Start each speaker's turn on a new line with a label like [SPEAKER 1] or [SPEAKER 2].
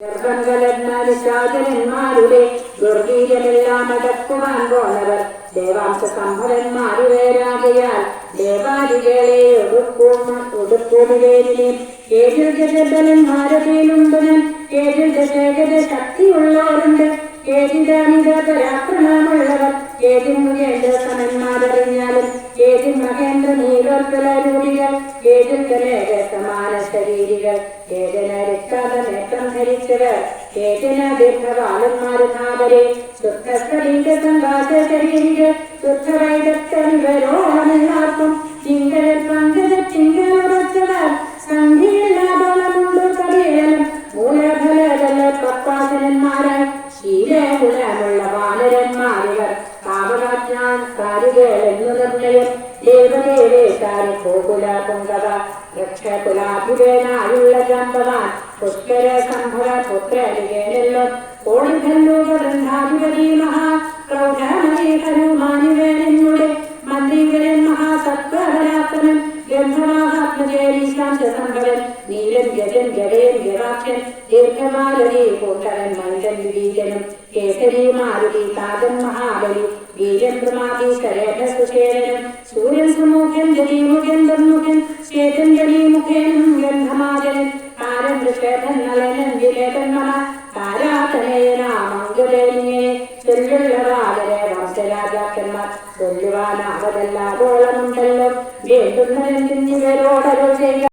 [SPEAKER 1] ഗർഭങ്കലന്മാരുടെ ദുർവീര്യമെല്ലാം അടക്കുവാൻ പോണവർ ദേവാംശ സംഭവന്മാരുവേരാകയാൽ ദേവാദികളെ ഒടുക്കും ഒടുക്കുമിവേരിനെ ഏതിൽ ഗജബലന്മാരതയിലുണ്ട് ഏതിൽ ദശേഖര ശക്തിയുള്ളവരുണ്ട്. ഏതിദാനിത പരാക്രമമുള്ളവർ ഏതിൽ മുഖേന്ദ്ര സമന്മാരറിഞ്ഞാലും ഏതിൽ മഹേന്ദ്ര ഏതിൽ കനേക സമാന ശരീരികൾ രക്താത നേത്രം ധരിച്ചവർ ഏതിന ദീർഘകാലന്മാരുധാവരെ ശുദ്ധസ്ഥലീക സംഘാത ശരീരികൾ ശുദ്ധവൈദത്തനിവരോളമെല്ലാവർക്കും ചിങ്കരൽ പങ്കജ ചിങ്കലുറച്ചവർ സംഖ്യയില്ലാതോളമുണ്ട് കവിയലും. മൂലഫലതല പപ്പാസനന്മാരായി ശീലഗുണമുള്ള ബാലരന്മാരിവർ കാവകാജ്ഞാകാരികൾ എന്നു നിർണയം. ദേവദേവേശാരി ഗോകുല പുങ്കവ രക്ഷകുലാഭിവേനായുള്ള ജാമ്പവാൻ പുഷ്കര സംഭവ പുത്രരികേനല്ലോ കോളിധല്ലൂപൃന്ധാധിപതി മഹാ പ്രൗഢമണി ഹനുമാനുവേനെന്നുടെ മന്ത്രിവരൻ മഹാസത്വപരാക്രമൻ ഗന്ധമാഹാത്മജയീശാന്തസംഭവൻ നീലൻ ഗജൻ ഗടയൻ ഗവാക്ഷൻ ദീർഘമാലരി കൂട്ടരൻ മനുജൻ വിവീജനും കേസരി മാരുതി താതൻ മഹാബലി സുമുഖൻ ജലീമുഖൻ ദുർമുഖൻ ശ്വേതൻ ജലീമുഖേനും ഗന്ധമാജനൻ താരൻ ഋഷേധൻ നളനൻ വിലേതൻ ചെയ്യുക